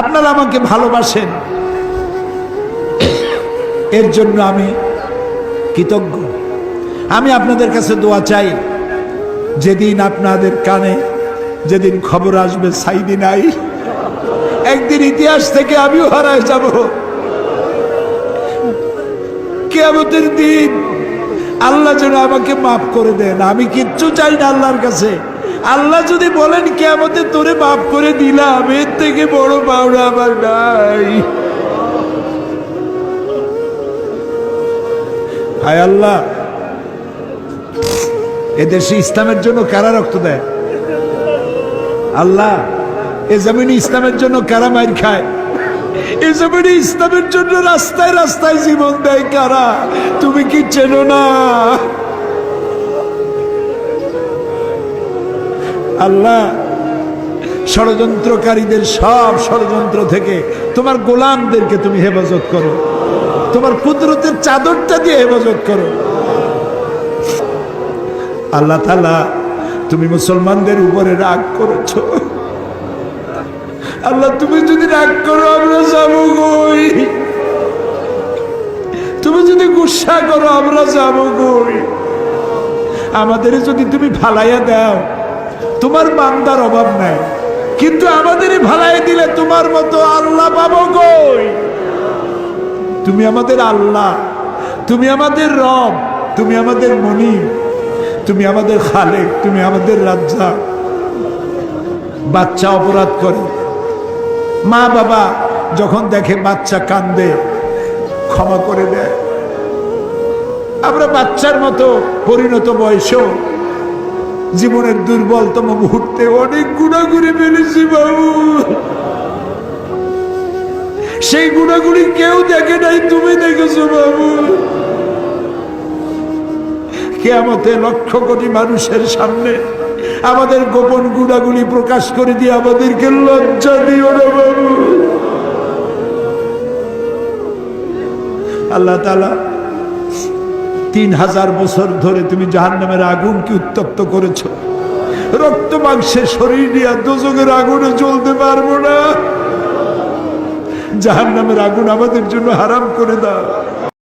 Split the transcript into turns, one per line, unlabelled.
আপনারা আমাকে ভালোবাসেন। এর জন্য আমি কৃতজ্ঞ। আমি আপনাদের কাছে দোয়া চাই, যেদিন আপনাদের কানে যেদিন খবর আসবে, সাইদি নাই। একদিন ইতিহাস থেকে আমিও হারায় যাব। কেয়ামতের দিন আল্লাহ যেন আমাকে মাফ করে দেন। আমি কিচ্ছু চাই না আল্লাহর কাছে। আল্লাহ যদি বলেন, কেয়ামতে তোরে মাফ করে দিলাম, এর থেকে বড় পাওনা আমার নাই। হায় আল্লাহ, এদেশে ইসলামের জন্য কারা রক্ত দেয়? আল্লাহ, এ জমিনে ইসলামের জন্য কারা মার খায়? এ জমিনে ইসলামের জন্য রাস্তায় রাস্তায় জীবন দেয় কারা? তুমি কি চেনো না? আল্লাহ, ষড়যন্ত্রকারীদের সব ষড়যন্ত্র থেকে তোমার গোলামদেরকে তুমি হেফাজত করো। তোমার কুদরতের চাদরটা দিয়ে হেফাজত করো। আল্লাহ তালা তুমি মুসলমানদের উপরে রাগ করেছ। আল্লাহ, তুমি যদি রাগ করো, আমরা যাব কই? তুমি যদি গুসা করো, আমরা যাব কই? আমাদের যদি তুমি ভালাইয়া দাও তোমার বান্দার অভাব নাই। কিন্তু আমাদেরই ভালাই দিলে তোমার মতো আল্লাহ পাবো কই? তুমি আমাদের আল্লাহ, তুমি আমাদের রব, তুমি আমাদের মনি, তুমি আমাদের খালেক, তুমি আমাদের রাজ্জা বাচ্চা অপরাধ করে। মা বাবা যখন দেখে বাচ্চা কান্দে, ক্ষমা করে দেয়। আমরা বাচ্চার মতো পরিণত বয়সেও জীবনের দুর্বলতম মুহূর্তে অনেক গুণাগুড়ি ফেলেছি বাবু। সেই গুণাগুলি কেউ দেখে নাই, তুমি দেখেছ, বাবু। কেয়ামতে লক্ষ কোটি মানুষের সামনে আমাদের গোপন গুণাগুলি প্রকাশ করে দিয়ে আমাদেরকে লজ্জা দিও না, বাবু। আল্লাহ তিন হাজার বছর ধরে তুমি জাহান নামের আগুনকে উত্তপ্ত করেছ। রক্ত মাংসের শরীর নিয়ে দুজনের আগুনে জ্বলতে পারব না। জাহান নামের আগুন আমাদের জন্য হারাম করে দাও।